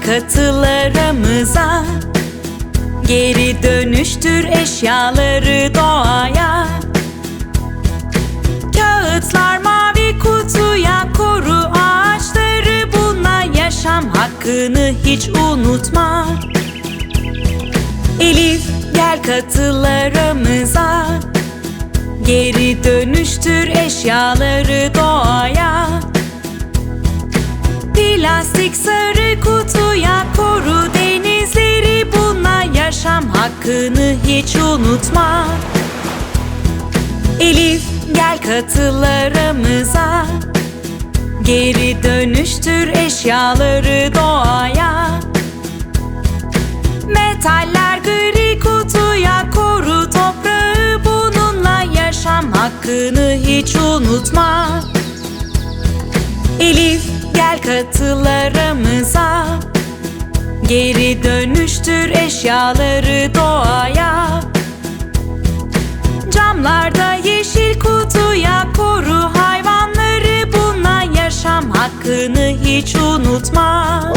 katılarımıza Geri dönüştür eşyaları doğaya. Kağıtlar mavi kutuya koru ağaçları Bununla yaşam hakkını hiç unutma. Elif gel katılarımıza Geri dönüştür eşyaları doğaya. Plastik sarı kutuya hakkını hiç unutma. Elif gel katılarımıza. Geri dönüştür eşyaları doğaya. Metaller gri kutuya koru toprağı. Bununla yaşam hakkını hiç unutma. Elif gel katılarımıza. Geri dönüştür eşyaları doğaya Camlarda yeşil kutuya koru hayvanları. Bununla yaşam hakkını hiç unutma